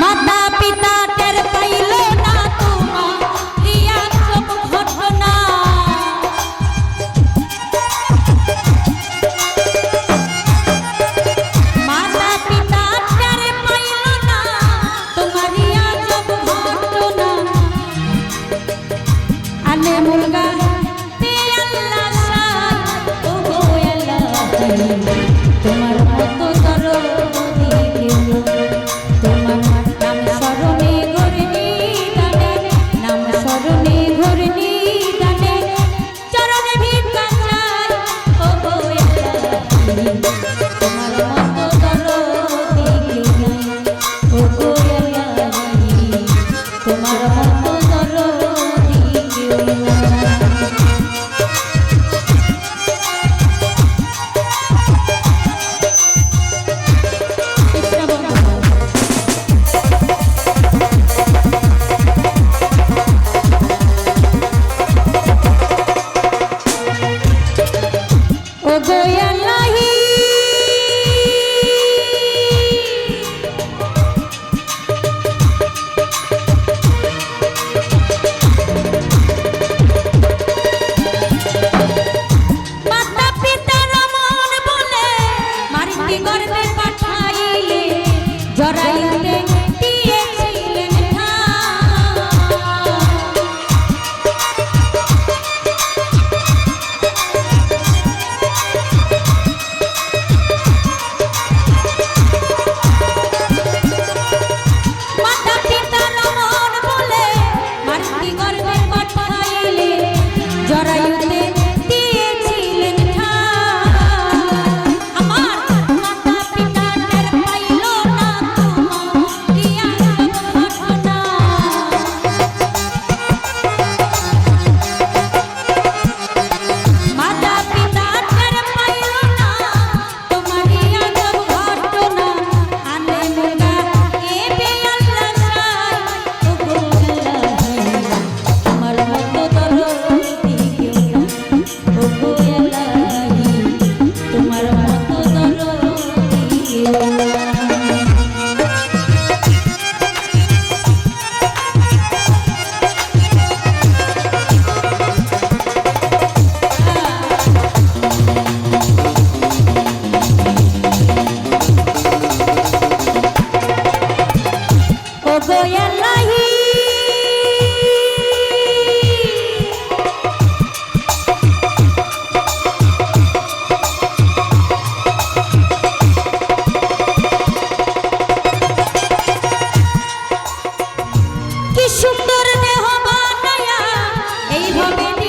মাতা পিতা টের পাইল না তোমার রিয়া চোখ তোমার Oh, boy, I. সুন্দর দেহ বানায়া এইভাবে